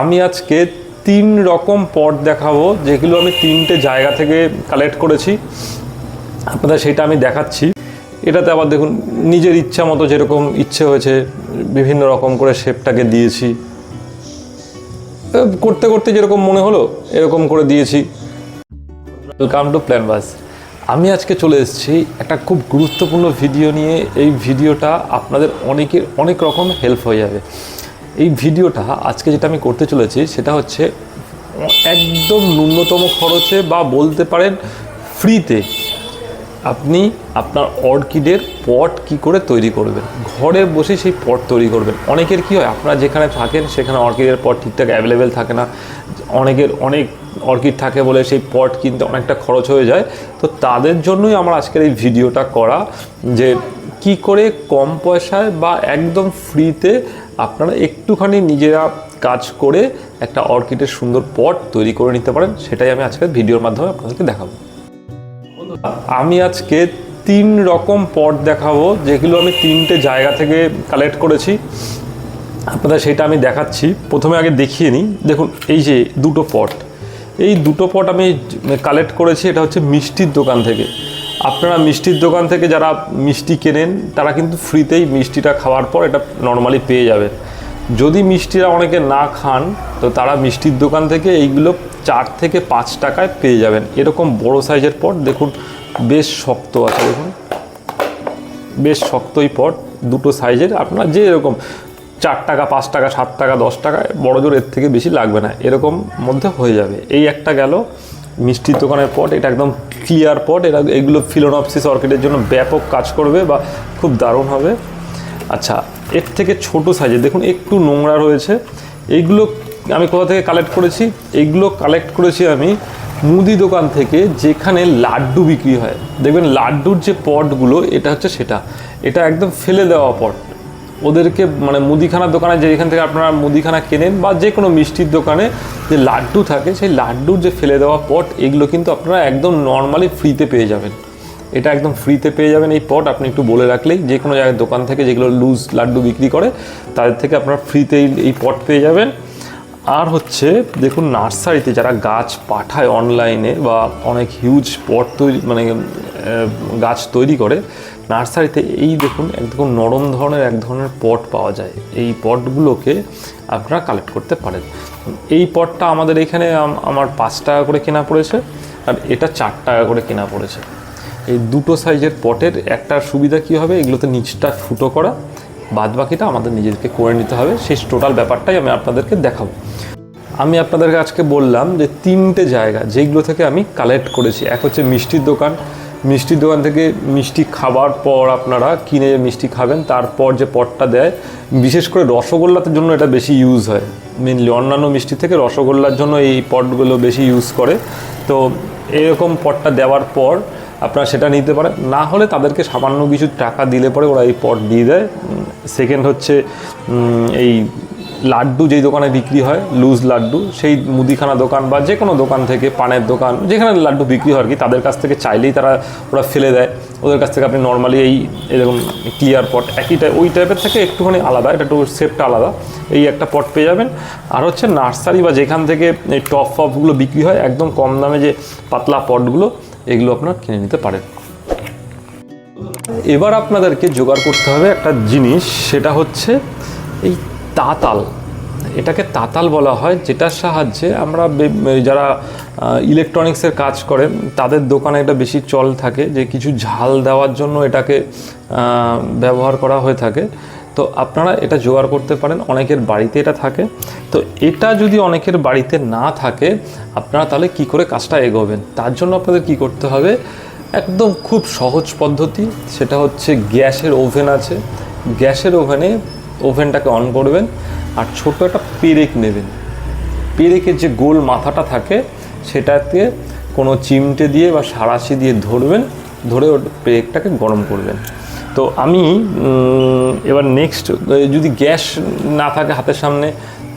আমি আজকে তিন রকম পট দেখাবো, যেগুলো আমি তিনটে জায়গা থেকে কালেক্ট করেছি। আপনাদের সেটা আমি দেখাচ্ছি। এটাতে আবার দেখুন, নিজের ইচ্ছা মতো যেরকম ইচ্ছে হয়েছে, বিভিন্ন রকম করে শেপটাকে দিয়েছি। করতে করতে যেরকম মনে হলো, এরকম করে দিয়েছি। ওয়েলকাম টু প্ল্যান বাস আমি আজকে চলে এসেছি একটা খুব গুরুত্বপূর্ণ ভিডিও নিয়ে। এই ভিডিওটা আপনাদের অনেকের অনেক রকম হেল্প হয়ে যাবে। এই ভিডিওটা আজকে যেটা আমি করতে চলেছি, সেটা হচ্ছে একদম ন্যূনতম খরচে বা বলতে পারেন ফ্রিতে আপনি আপনার অর্কিডের পট কি করে তৈরি করবেন। ঘরে বসে সেই পট তৈরি করবেন। অনেকের কি হয়, আপনারা যেখানে থাকেন সেখানে অর্কিডের পট ঠিকঠাক অ্যাভেলেবেল থাকে না। অনেকের অনেক অর্কিড থাকে বলে সেই পট কিনতে অনেকটা খরচ হয়ে যায়। তো তাদের জন্যই আমার আজকের এই ভিডিওটা করা যে কি করে কম পয়সায় বা একদম ফ্রিতে আপনারা একটুখানি নিজেরা কাজ করে একটা অর্কিডের সুন্দর পট তৈরি করে নিতে পারেন, সেটাই আমি আজকের ভিডিওর মাধ্যমে আপনাদেরকে দেখাবো। আমি আজকে তিন রকম পট দেখাবো, যেগুলো আমি তিনটে জায়গা থেকে কালেক্ট করেছি। আপনাদের সেটা আমি দেখাচ্ছি। প্রথমে আগে দেখিয়ে নিই। দেখুন, এই যে দুটো পট। এই দুটো পট আমি কালেক্ট করেছি, এটা হচ্ছে মিষ্টির দোকান থেকে। আপনারা মিষ্টির দোকান থেকে যারা মিষ্টি কেনেন, তারা কিন্তু ফ্রিতেই মিষ্টিটা খাওয়ার পর এটা নর্মালি পেয়ে যাবেন। যদি মিষ্টিরা অনেকে না খান, তো তারা মিষ্টির দোকান থেকে এইগুলো চার থেকে পাঁচ টাকায় পেয়ে যাবেন। এরকম বড় সাইজের পট, দেখুন, বেশ শক্ত আছে, দেখুন। বেশ শক্তই পট, দুটো সাইজের, আপনার যে এরকম চার টাকা, পাঁচ টাকা, সাত টাকা, দশ টাকা বড় জোর এর থেকে বেশি লাগবে না। এরকম মধ্যে হয়ে যাবে। এই একটা গেল মিষ্টির দোকানের পট, এটা একদম ক্লিয়ার পট, এটা এগুলো ফিলোনপসিস অর্কিডের জন্য ব্যাপক কাজ করবে বা খুব দারুণ হবে। আচ্ছা এর থেকে ছোট সাইজে দেখুন একটু নোংরা রয়েছে। এইগুলো আমি কোথা থেকে কালেক্ট করেছি? এইগুলো কালেক্ট করেছি আমি মুদি দোকান থেকে, যেখানে লাড্ডু বিক্রি হয়। দেখবেন লাড্ডুর যে পটগুলো, এটা হচ্ছে সেটা। এটা একদম ফেলে দেওয়া পট। ওদেরকে মানে মুদিখানার দোকানে যে এখান থেকে আপনারা মুদিখানা কেনেন বা যে কোনো মিষ্টির দোকানে যে লাড্ডু থাকে, সেই লাড্ডুর যে ফেলে দেওয়া পট, এগুলো কিন্তু আপনারা একদম নর্মালি ফ্রিতে পেয়ে যাবেন। এটা একদম ফ্রিতে পেয়ে যাবেন এই পট। আপনি একটু বলে রাখলেই যে কোনো জায়গায় দোকান থেকে যেগুলো লুজ লাড্ডু বিক্রি করে, তাদের থেকে আপনারা ফ্রিতেই এই পট পেয়ে যাবেন। আর হচ্ছে দেখুন নার্সারিতে যারা গাছ পাঠায় অনলাইনে বা অনেক হিউজ পট তৈরি মানে গাছ তৈরি করে, নার্সারিতে এই দেখুন একদম নরম ধরনের, এক ধরনের পট পাওয়া যায়। এই পটগুলোকে আপনারা কালেক্ট করতে পারেন। এই পটটা আমাদের এখানে আমার পাঁচ টাকা করে কেনা পড়েছে আর এটা চার টাকা করে কেনা পড়েছে। এই দুটো সাইজের পটের একটা সুবিধা কী হবে? এগুলোতে নিচটা ফুটো করা বাদ বাকিটা আমাদের নিজেদেরকে করে নিতে হবে। সেই টোটাল ব্যাপারটাই আমি আপনাদেরকে দেখাবো। আমি আপনাদেরকে আজকে বললাম যে তিনটে জায়গা যেগুলো থেকে আমি কালেক্ট করেছি। এক হচ্ছে মিষ্টির দোকান। মিষ্টির দোকান থেকে মিষ্টি খাবার পর আপনারা কিনে যে মিষ্টি খাবেন, তারপর যে পটটা দেয়, বিশেষ করে রসগোল্লার জন্য এটা বেশি ইউজ হয়। মেনলি অন্যান্য মিষ্টি থেকে রসগোল্লার জন্য এই পটগুলো বেশি ইউজ করে। তো এরকম পটটা দেওয়ার পর আপনারা সেটা নিতে পারেন। না হলে তাদেরকে সামান্য কিছু টাকা দিলে পরে ওরা এই পট দিয়ে দেয়। সেকেন্ড হচ্ছে এই লাড্ডু যেই দোকানে বিক্রি হয় লুজ লাড্ডু, সেই মুদিখানা দোকান বা যে কোনো দোকান থেকে পানের দোকান, যেখানে লাড্ডু বিক্রি হয় আর কি, তাদের কাছ থেকে চাইলেই তারা ওরা ফেলে দেয়। ওদের কাছ থেকে আপনি নর্মালি এই এরকম ক্লিয়ার পট একই টাইপ ওই টাইপের থেকে একটুখানি আলাদা, এটা একটু শেপটা আলাদা। এই একটা পট পেয়ে যাবেন। আর হচ্ছে নার্সারি বা যেখান থেকে এই টপ ফপগুলো বিক্রি হয়, একদম কম দামে যে পাতলা পটগুলো এগুলো আপনারা কিনে নিতে পারেন। এবার আপনাদেরকে জোগাড় করতে হবে একটা জিনিস, সেটা হচ্ছে এই তাতাল। এটাকে তাতাল বলা হয়, যেটার সাহায্যে আমরা যারা ইলেকট্রনিক্সের কাজ করেন, তাদের দোকানে এটা বেশি চল থাকে যে কিছু ঝাল দেওয়ার জন্য এটাকে ব্যবহার করা হয়ে থাকে। তো আপনারা এটা জোগাড় করতে পারেন, অনেকের বাড়িতে এটা থাকে। তো এটা যদি অনেকের বাড়িতে না থাকে, আপনারা তাহলে কি করে কাজটা এগোবেন? তার জন্য আপনাদের কি করতে হবে? একদম খুব সহজ পদ্ধতি, সেটা হচ্ছে গ্যাসের ওভেন আছে। গ্যাসের ওভেনে ওভেনটাকে অন করবেন আর ছোট একটা পেরেক নেবেন। পেরেকের যে গোল মাথাটা থাকে, সেটাতে কোনো চিমটে দিয়ে বা সাঁড়াশি দিয়ে ধরবেন, ধরে পেরেকটাকে গরম করবেন। তো আমি এবার নেক্সট যদি গ্যাস না থাকে হাতের সামনে,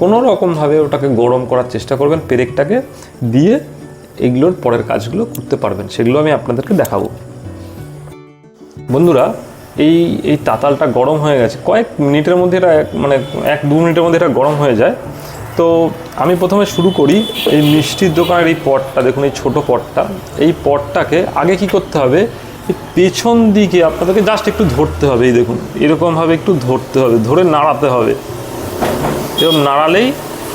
কোনো রকমভাবে ওটাকে গরম করার চেষ্টা করবেন, পেরেকটাকে দিয়ে এগুলোর পরের কাজগুলো করতে পারবেন, সেগুলো আমি আপনাদেরকে দেখাবো। বন্ধুরা, এই এই তাতালটা গরম হয়ে গেছে। কয়েক মিনিটের মধ্যে এটা মানে এক দু মিনিটের মধ্যে এটা গরম হয়ে যায়। তো আমি প্রথমে শুরু করি এই মিষ্টির দোকানের এই পটটা, দেখুন এই ছোট পটটা। এই পটটাকে আগে কি করতে হবে? পেছন দিকে আপনাদেরকে জাস্ট একটু ধরতে হবে, এই দেখুন। এরকমভাবে একটু ধরতে হবে, ধরে নাড়াতে হবে। এরকম নাড়ালেই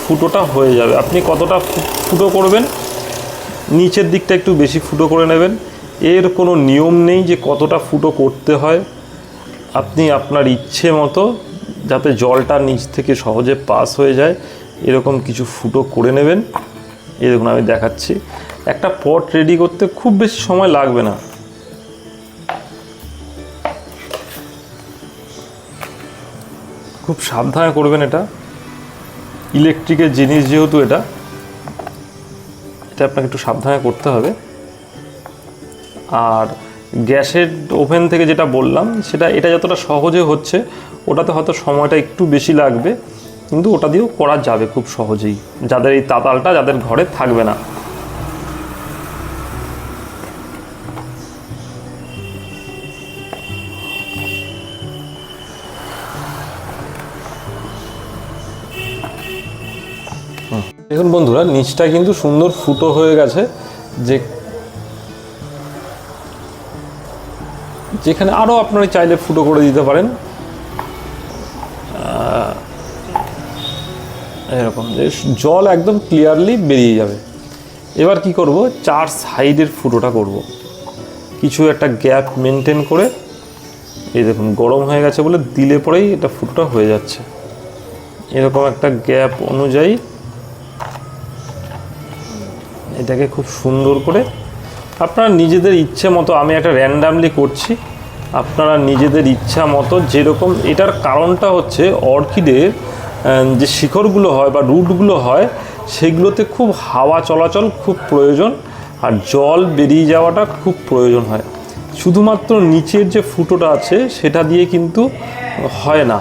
ফুটোটা হয়ে যাবে। আপনি কতটা ফুটো করবেন, নিচের দিকটা একটু বেশি ফুটো করে নেবেন। এর কোনো নিয়ম নেই যে কতটা ফুটো করতে হয়। আপনি আপনার ইচ্ছে মতো যাতে জলটা নিচ থেকে সহজে পাস হয়ে যায়, এরকম কিছু ফুটো করে নেবেন। এই দেখুন, আমি দেখাচ্ছি। একটা পট রেডি করতে খুব বেশি সময় লাগবে না। খুব সাবধানে করবেন এটা। ইলেকট্রিকের জিনিস যেহেতু এটা এটা আপনাকে একটু সাবধানে করতে হবে। আর গ্যাসের ওভেন থেকে যেটা বললাম, সেটা এটা যতটা সহজে হচ্ছে, ওটাতে হয়তো সময়টা একটু বেশি লাগবে, কিন্তু ওটা দিয়েও করা যাবে খুব সহজেই। যাদের এই তাতালটা, যাদের ঘরে থাকবে না। দেখুন বন্ধুরা, নিচটা কিন্তু সুন্দর ফুটো হয়ে গেছে। যে যেখানে আরও আপনারা চাইলে ফুটো করে দিতে পারেন। এরকম জল একদম ক্লিয়ারলি বেরিয়ে যাবে। এবার কি করব? চার সাইডের ফুটোটা করব। কিছু একটা গ্যাপ মেনটেন করে, এই দেখুন, গরম হয়ে গেছে বলে দিলে পরেই এটা ফুটোটা হয়ে যাচ্ছে। এরকম একটা গ্যাপ অনুযায়ী এটাকে খুব সুন্দর করে আপনারা নিজেদের ইচ্ছে মতো, আমি একটা র্যান্ডামলি করছি, আপনারা নিজেদের ইচ্ছা মতো যেরকম, এটার কারণটা হচ্ছে অর্কিডের যে শিকড়গুলো হয় বা রুটগুলো হয়, সেগুলোতে খুব হাওয়া চলাচল খুব প্রয়োজন আর জল বেরিয়ে যাওয়াটা খুব প্রয়োজন হয়। শুধুমাত্র নিচের যে ফুটোটা আছে, সেটা দিয়ে কিন্তু হয় না।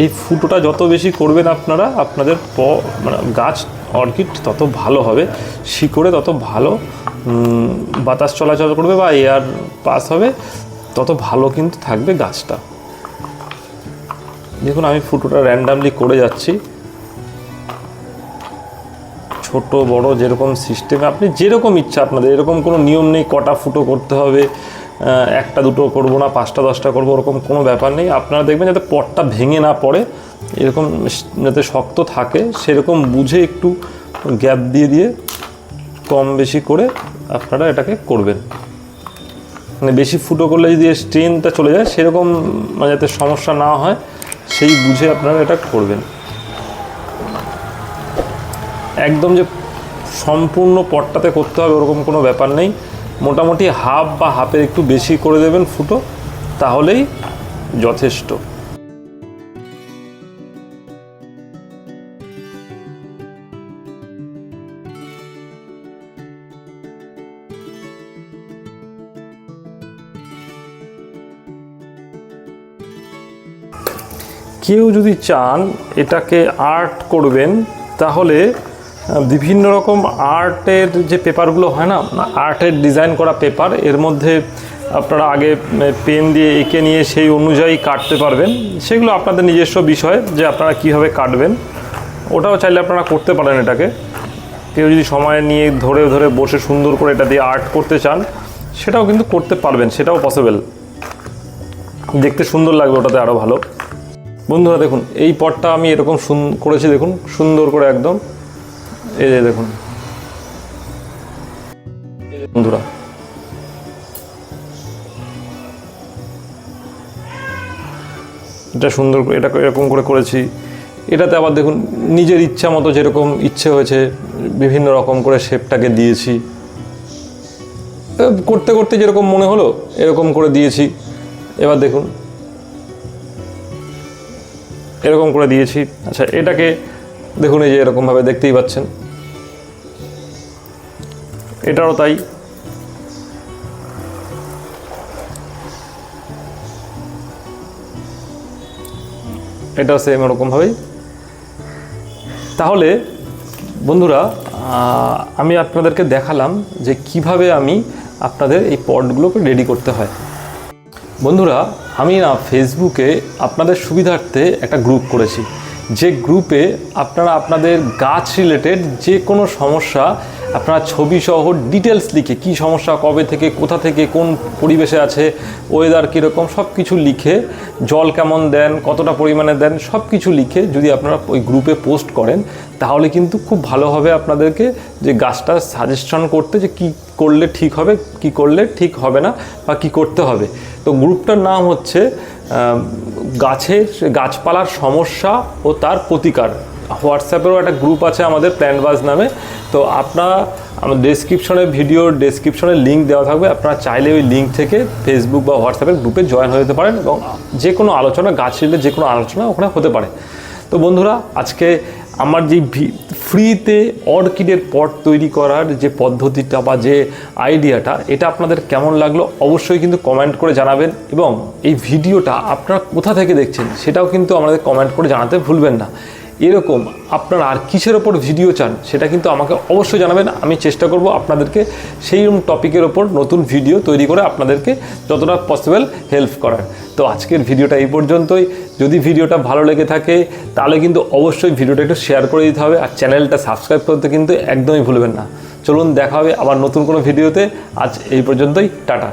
এই ফুটোটা যত বেশি করবেন আপনারা, আপনাদের প মানে গাছ অর্কিড তত ভালো হবে, শিকড়ে তত ভালো বাতাস চলাচল করবে বা এয়ার পাস হবে, তত ভালো কিন্তু থাকবে গাছটা। দেখুন আমি ফুটোটা র্যান্ডামলি করে যাচ্ছি। ছোট, বড় যেরকম সিস্টেমে আপনি যেরকম ইচ্ছা আপনাদের, এরকম কোনো নিয়ম নেই, কটা ফুটো করতে হবে একটা দুটো করব না, পাঁচটা, দশটা করব, ওরকম কোনো ব্যাপার নেই। আপনারা দেখবেন যাতে পটটা ভেঙে না পড়ে, এরকম যাতে শক্ত থাকে, সেরকম বুঝে একটু গ্যাপ দিয়ে দিয়ে কম বেশি করে আপনারা এটাকে করবেন। মানে বেশি ফুটো করলে যদি স্ট্রেনটা চলে যায়, সেরকম মানে যাতে সমস্যা না হয়, সেই বুঝে আপনারা এটা করবেন। একদম যে সম্পূর্ণ পটটাতে করতে হবে, ওরকম কোনো ব্যাপার নেই। মোটামুটি হাফ বা হাফের একটু বেশি করে দেবেন ফুটো, তাহলেই যথেষ্ট। কেউ যদি চান এটাকে আর্ট করবেন, তাহলে বিভিন্ন রকম আর্টের যে পেপারগুলো হয় না, আর্টের ডিজাইন করা পেপার, এর মধ্যে আপনারা আগে পেন দিয়ে এঁকে নিয়ে সেই অনুযায়ী কাটতে পারবেন। সেগুলো আপনাদের নিজস্ব বিষয় যে আপনারা কীভাবে কাটবেন। ওটাও চাইলে আপনারা করতে পারেন এটাকে। কেউ যদি সময় নিয়ে ধরে ধরে বসে সুন্দর করে এটা দিয়ে আর্ট করতে চান, সেটাও কিন্তু করতে পারবেন, সেটাও পসিবল দেখতে সুন্দর লাগবে ওটাতে আরও ভালো। বন্ধুরা দেখুন, এই পটটা আমি এরকম করেছি দেখুন, সুন্দর করে একদম। এই যে দেখুন। বন্ধুরা। এটা সুন্দর এটা এরকম করে করেছি। এটাতে আবার দেখুন, নিজের ইচ্ছা মতো যেরকম ইচ্ছে হয়েছে, বিভিন্ন রকম করে শেপটাকে দিয়েছি। করতে করতে যেরকম মনে হলো, এরকম করে দিয়েছি। এবার দেখুন। এরকম করে দিয়েছি। আচ্ছা এটাকে দেখুন, এই যে এরকমভাবে দেখতেই পাচ্ছেন। এটারও তাই। এটাও সেম এরকমভাবেই তাহলে, বন্ধুরা আমি আপনাদেরকে দেখালাম যে কীভাবে আমি আপনাদের এই পটগুলোকে রেডি করতে হয়। বন্ধুরা, আমি না ফেসবুকে আপনাদের সুবিধার্থে একটা গ্রুপ করেছি। যে গ্রুপে আপনারা আপনাদের গাছ রিলেটেড যে কোনো সমস্যা আপনারা ছবি সহ ডিটেলস লিখে কি সমস্যা, কবে থেকে, কোথা থেকে, কোন পরিবেশে আছে ওয়েদার কীরকম সব কিছু লিখে জল কেমন দেন, কতটা পরিমাণে দেন সব কিছু লিখে যদি আপনারা ওই গ্রুপে পোস্ট করেন, তাহলে কিন্তু খুব ভালো হবে আপনাদেরকে যে গাছটা সাজেশন করতে যে কি করলে ঠিক হবে, কি করলে ঠিক হবে না বা কি করতে হবে। তো গ্রুপটার নাম হচ্ছে গাছের গাছপালার সমস্যা ও তার প্রতিকার। হোয়াটসঅ্যাপেরও একটা গ্রুপ আছে আমাদের প্ল্যানবাজ নামে। তো আপনারা, আমার ডেসক্রিপশনে ভিডিওর ডেসক্রিপশনে লিঙ্ক দেওয়া থাকবে। আপনারা চাইলে ওই লিঙ্ক থেকে ফেসবুক বা হোয়াটসঅ্যাপের গ্রুপে জয়েন হয়ে যেতে পারেন এবং যে কোনো আলোচনা, গাছ রিলেটেড যে কোনো আলোচনা ওখানে হতে পারে। তো বন্ধুরা, আজকে আমার যে ফ্রিতে অর্কিডের পট তৈরি করার যে পদ্ধতিটা বা যে আইডিয়াটা এটা আপনাদের কেমন লাগল অবশ্যই কিন্তু কমেন্ট করে জানাবেন এবং এই ভিডিওটা আপনারা কোথা থেকে দেখছেন সেটাও কিন্তু আমাদের কমেন্ট করে জানাতে ভুলবেন না। এরকম আপনারা আর কিসের ওপর ভিডিও চান, সেটা কিন্তু আমাকে অবশ্যই জানাবেন। আমি চেষ্টা করব আপনাদেরকে সেই টপিকের ওপর নতুন ভিডিও তৈরি করে আপনাদেরকে যতটা পসিবল হেল্প করার। তো আজকের ভিডিওটা এই পর্যন্তই। যদি ভিডিওটা ভালো লেগে থাকে, তাহলে কিন্তু অবশ্যই ভিডিওটা একটু শেয়ার করে দিতে হবে। আর চ্যানেলটা সাবস্ক্রাইব করতে কিন্তু একদমই ভুলবেন না। চলুন দেখা হবে আবার নতুন কোনো ভিডিওতে আজ এই পর্যন্তই, টাটা।